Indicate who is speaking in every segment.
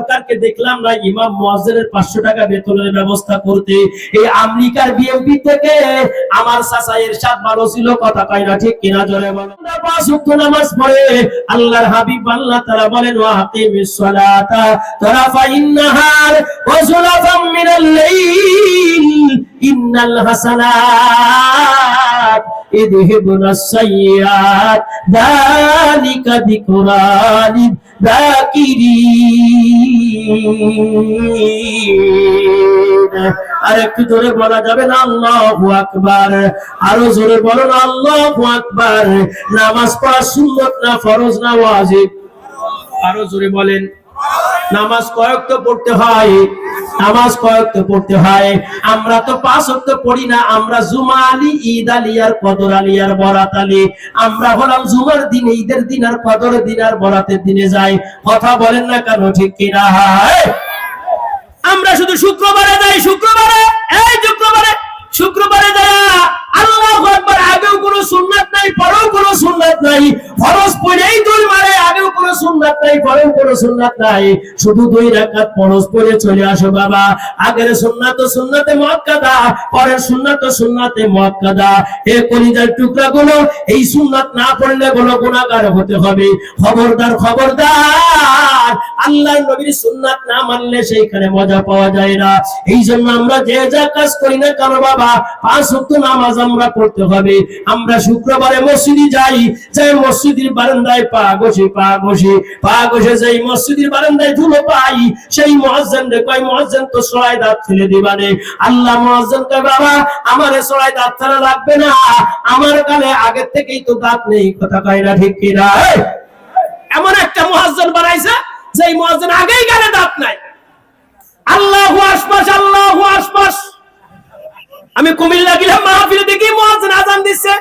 Speaker 1: সরকারকে দেখলাম না, ইমাম মুয়াজ্জিনের পাঁচশো টাকা বেতনের ব্যবস্থা করতে। এই আমেরিকার বিএমপি থেকে আমার চাচা এরশাদ ভালো ছিল, কথা কয় না ঠিক কিনা জোরে বলো। পাঁচ ওয়াক্ত নামাজ পড়ে, আল্লাহর হাবিব আল্লাহ তাআলা বলেন, ওয়া সালাতা তারাফাইন নাহার ওয়া যুলাফাম মিনাল লাইল, ইন্নাল হাসানাত ইযহিবুন আস-সাইয়্যাত যালিকা যিকরা লিয-যাকিরিন আর একটু জোরে বলা যাবে না? আল্লাহ আকবার। আরও জোরে বলো না, আল্লাহ আকবার। নামাজ পড়া সুন্নাত না ফরজ না ওয়াজিব? আরও জোরে বলেন। নামাজ কয়েক তো পড়তে হয়। নামাজ কয়েক পড়তে হয়। আমরা তো পাঁচ ওয়াক্ত পড়ি না, আমরা জুমা আলী, ঈদ আলী আর কদর আলী আর বরাত আলী। আমরা হলাম জুমার দিন, ঈদের দিন আর কদর দিন আর বরাতের দিনে যাই। কথা বলেন না কেন ঠিক কিনা? আমরা শুধু শুক্রবারে যাই, শুক্রবারে, এই শুক্রবারে শুক্রবারে যারা আল্লাহ আগেও কোনো সুন্নাত নাই, পরেও কোনো সুন্নাত নাই, ফরজ পড়েই দুই মারে আগেও কোনো সুন্নাত নাই ফরজ কোনো সুন্নাত নাই। শুধু দুই রাকাত ফরজ পড়ে চলে আসো বাবা। আগের সুন্নাত সুন্নাতে মুআক্কাদা পরের সুন্নাত সুন্নাতে মুআক্কাদা এ কলিজার টুকরা গুলো এই সুন্নাত না পড়লে কোনো গুনাহগার হতে হবে। খবরদার খবরদার। আল্লাহর নবীর সুন্নাত না মানলে সেইখানে মজা পাওয়া যায় না। এই জন্য আমরা যে যা কাজ করি না কেন বাবা, পাঁচ ওয়াক্ত নামাজ আমরা পড়তে হবে। আমরা শুক্রবারে মসজিদে যাই যাই মসজিদের বারান্দায় পা ঘষে পা ঘষে পা ঘষে যাই মসজিদের বারান্দায় ধুলো পাই, সেই মুয়াজ্জিন রে কয় মুয়াজ্জিন তো সরাই দাঁত ফেলে দিবানে আল্লাহ মুয়াজ্জিন কয়, বাবা, আমারে সরাই দাঁত ফেলা লাগবে না। আমার কানে আগের থেকেই তো দাঁত নেই। কথা কয় না ঠিক কিনা! এমন একটা মুয়াজ্জিন বানাইছে মুয়াজ্জিন আগেই দাঁত নাই। আল্লাহু আশপাশ আল্লাহু আশপাশ আমি কুমিল্লা মাহফিলে দেখি মুয়াজ্জিন আজান দিচ্ছে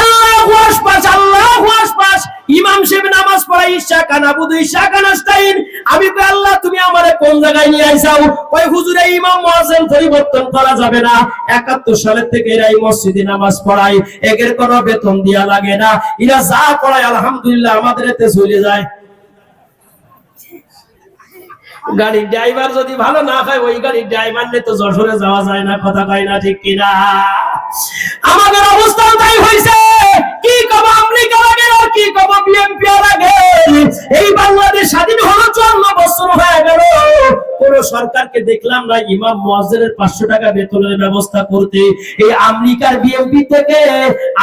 Speaker 1: আল্লাহু আশপাশ আল্লাহু আশপাশ ইমাম নামাজ পড়াই কানা ইশা কানাস্তাইন আমি কই, আল্লাহ, তুমি আমারে কোন জায়গায় নিয়ে আইছাও ওই হুজুরে ইমাম মুয়াজ্জিন পরিবর্তন করা যাবে না। 71 সালের থেকে এরা মসজিদে নামাজ পড়ায়। একের কোনো বেতন দিয়া লাগে না। এরা যা পড়ায় আলহামদুলিল্লাহ, আমাদের এতে চলে যায়। গাড়ির ড্রাইভার যদি ভালো না হয় ওই গাড়ির ড্রাইভার নিয়ে তো যশোরে যাওয়া যায় না, কথা কয় না ঠিক কিনা? আমাদের অবস্থা তাই হয়েছে। কি কব আমেরিকার আগে আর কি কব বিএনপি আগে? এই বাংলাদেশ স্বাধীন হলো চুয়ান্ন বছর। সরকারকে দেখলাম না, ইমাম মুয়াজ্জিনের পাঁচশো টাকা বেতনের ব্যবস্থা করতে। এই আমেরিকার বিএমপি থেকে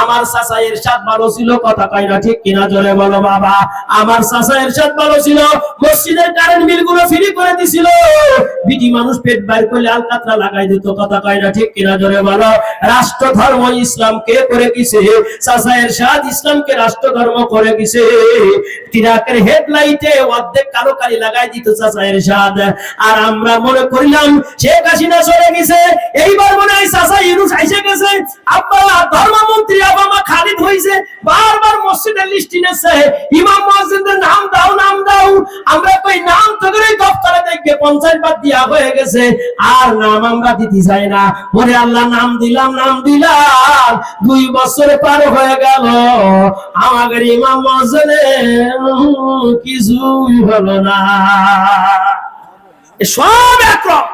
Speaker 1: আমার চাচা এরশাদ ভালো ছিল, কথা কয় না ঠিক কিনা জোরে বলো বাবা। আমার চাচা এরশাদ ভালো ছিল, মসজিদের কারেন্ট বিলগুলো ফ্রি করে দিছিল। বিটি মানুষ পেট বাইর করলে আলকাতরা লাগাই দিত, কথা কয় না ঠিক কিনা বলো। রাষ্ট্র ধর্ম ইসলাম কে করে গেছে? চাচা এরশাদ ইসলামকে রাষ্ট্র ধর্ম করে গেছে। তিরাকের হেডলাইটে অর্ধেক কালো কালি লাগাই দিত চাচা এরশাদ। আর আমরা মনে করিলাম শেখ হাসিনা চলে গেছে। এইবার মনে হয় চাচা ইউনুস আইসে গেছে। আব্বা, ধর্মমন্ত্রী আবামা খালিদ হইছে। বারবার মসজিদের লিস্ট নিয়েছে ইমাম মুয়াজ্জিনদের নাম দাও নাম দাও। আমরা কই নাম তো করে দপ্তরে দেখবে, পঞ্চায়েত বাদ দিয়া হয়ে গেছে। আর নাম আমরা দিতে চাই না। ওরে আল্লাহ নাম দিলাম নাম দিলাম। দুই বছর পার হয়ে গেল। আমাদের ইমাম মুয়াজ্জিনের কিছুই হলো না। সব একরকম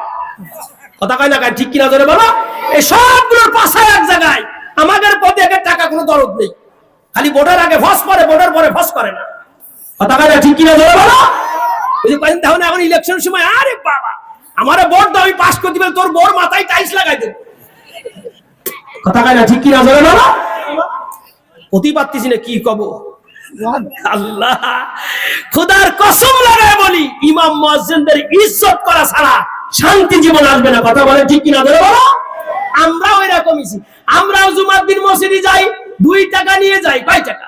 Speaker 1: কথা কয় না কয়, ঠিক কিনা ধরে বলো? এই সবগুলোর পাশায় এক জায়গায়। আমাদের পদে একের টাকা কোনো দরদ নেই। খালি ভোটার আগে ফস করে ভোটার পরে ফস করে না। কথা কয় না ঠিক কিনা ধরে বলো? ওই যে কয়েকদিন তাহলে এখন ইলেকশন সময় আরে বাবা আমার ভোট দাও আমি পাস করে দিবে তোর বোর মাথায় টাইলস লাগাই দেব। কথা কয় না ঠিক কিনা ধরে বলো? পারতেছি না কি কব? আল্লাহ খোদার কসম লাগায় বলি, ইমাম মুয়াজ্জিনদের ইজ্জত করা ছাড়া শান্তি জীবন আসবে না। কথা বলে ঠিক কিনা ধরে বলো? আমরাও এরকমই আমরাও জুমার দিন মসজিদে যাই, দুই টাকা নিয়ে যাই, কয় টাকা?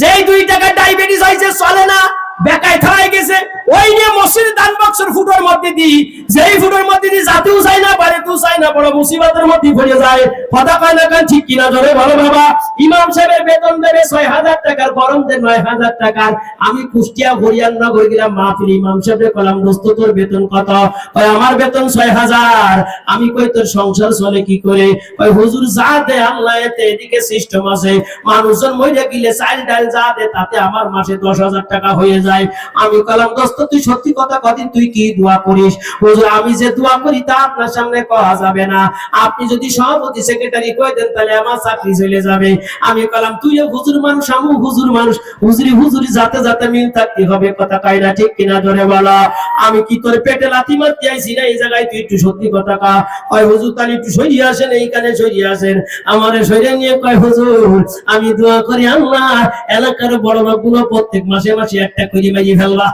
Speaker 1: যেই দুই টাকা ডায়াবেটিস হয়েছে, চলে না। বেকায় থাই গেছে। ওই নিয়ে মসজিদ দান বক্সের ফুটোর মধ্যে দিই। যেই ফুটোর মধ্যে দিই যাতেও চাই না পারে তুই চাই না, বড় মুসিবতের মধ্যে পড়ে যায়। কথা কয় না ঠিক কিনা ধরে ভালো বাবা। ইমাম সাহেবের বেতন দেবে ছয় হাজার টাকার, গরম দেন নয় হাজার টাকার। আমি কুষ্টিয়া হরিয়ান নগর গেলাম, মাহফিল ইমাম সাহেবের কলাম, দোস্ত, তোর বেতন কত? কয়, আমার বেতন ছয় হাজার। আমি কই, তোর সংসার চলে কি করে? কয়, হুজুর, যা দে আল্লাহ, এতে এদিকে সিস্টেম আছে। মানুষজন মরে গেলে চাল ডাল যা দে, তাতে আমার মাসে দশ হাজার টাকা হয়ে যায়। আমি কলাম, দোস্ত, তুই সত্যি কথা কদিন তুই কি দোয়া করিস? হুজুর, আমি যে দোয়া করি তা আপনার সামনে কওয়া যাবে না। আপনি যদি সভাপতি সেক্রেটারি কই দেন, তাহলে আমার চাকরি চলে যাবে। আমি কলাম, তুইও হুজুর মানুষ আমু হুজুর মানুষ। হুজুরি হুজুরি, যাতে যাতে মিল থাকতে হবে, কথা কাইনা ঠিক কিনা ধরে বলা। আমি কি তোর পেটে লাথি মারতে আইছি না এই জায়গায়? তুই একটু সত্যি কথা কা। হয় হুজুর, তাহলে একটু সরিয়ে আসেন, এইখানে সরিয়ে আসেন। আমারে সরিয়ে নিয়ে কয়, হুজুর, আমি দোয়া করি আল্লাহ, এলাকার বড় লোকগুলো প্রত্যেক মাসে মাসে একটা করে মারিয়ে ফেলবা।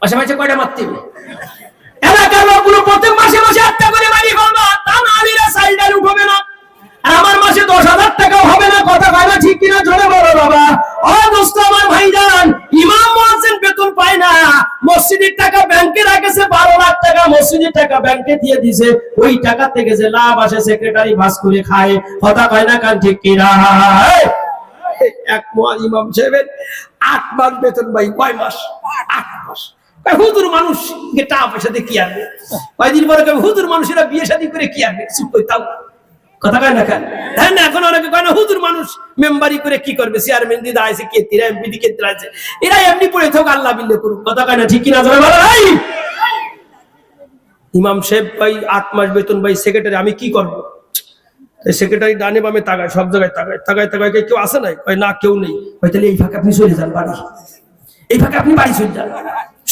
Speaker 1: মাসে মাসে কয়টা মারতে? এলাকার লোকগুলো প্রত্যেক মাসে মাসে করে ফেলবা। তা সাইডার উঠবে না। আমার মাসে দশ হাজার টাকাও হবে না। কথা কয় না ঠিক কিনা? জোরে বলো বাবা। ও দোস্ত, আমার ইমাম মুয়াজ্জিন বেতন পায় না। মসজিদের টাকা ব্যাংকে রাখেছে, বারো লাখ টাকা মসজিদের টাকা ব্যাংকে দিয়ে দিছে ওই টাকা থেকে যে লাভ আসে সেক্রেটারি ভাস করে খায়। কথা কয় না কান ঠিক কিনা? এক ইমাম সাহেবের আট মাস বেতন ভাই, কয় মাস? আট মাস। হুজুর মানুষ টাকা পয়সা দিয়ে কি আনবে? পরে হুজুর মানুষেরা বিয়ে শাদী করে কি আনবে? চুপ করে তাও কথা কয় না হ্যাঁ না, এখন অনেকে কয় না, হুজুর মানুষ মেম্বারি করে কি করবে? চেয়ারম্যান দিদা আছে কে তিরা, এমপি আছে এরা এমনি পড়ে থাক, আল্লাহ বিল্লে করুক। কথা কয় না, ঠিক কিনা জোরে বলো? ভাই ইমাম সাহেব, ভাই, আট মাস বেতন, ভাই সেক্রেটারি আমি কি করব? সেক্রেটারি ডানে বামে তাকায়, সব জায়গায় তাকায় তাকায় তাকায় কেউ আসে নাই? কয়, না, কেউ নেই। কয়, তাহলে এই ফাঁকে আপনি চলে যান বাড়ি। এই ফাঁকে আপনি বাড়ি চলে যান।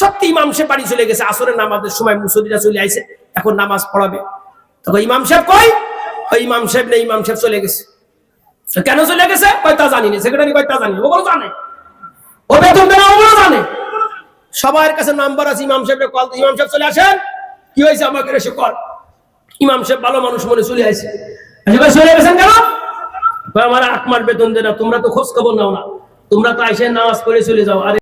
Speaker 1: সত্যি ইমাম সাহেব বাড়ি চলে গেছে। আসরের নামাজের সময় মুসলিরা চলে আইছে, এখন নামাজ পড়াবে। তখন ইমাম সাহেব কই? ওই ইমাম সাহেব নেই, ইমাম সাহেব চলে গেছে। কেন চলে গেছে? কয়, তা জানি না। সেক্রেটারি কয়, তা জানি না। ওগুলো জানে। ও বেতন দেনা ওগুলো জানে। সবার কাছে নাম্বার আছে, ইমাম সাহেবের কল ইমাম সাহেব চলে আসেন? কি হয়েছে আমাকে এসে কল? ইমাম সাহেব ভালো মানুষ মনে চলে আসে এসে কয়, চলে গেছেন কেন কয়, আমার আট মাস বেতন দেনা তোমরা তো খোঁজ খবর নাও না তোমরা তো আইসে নামাজ পড়ে চলে যাও আর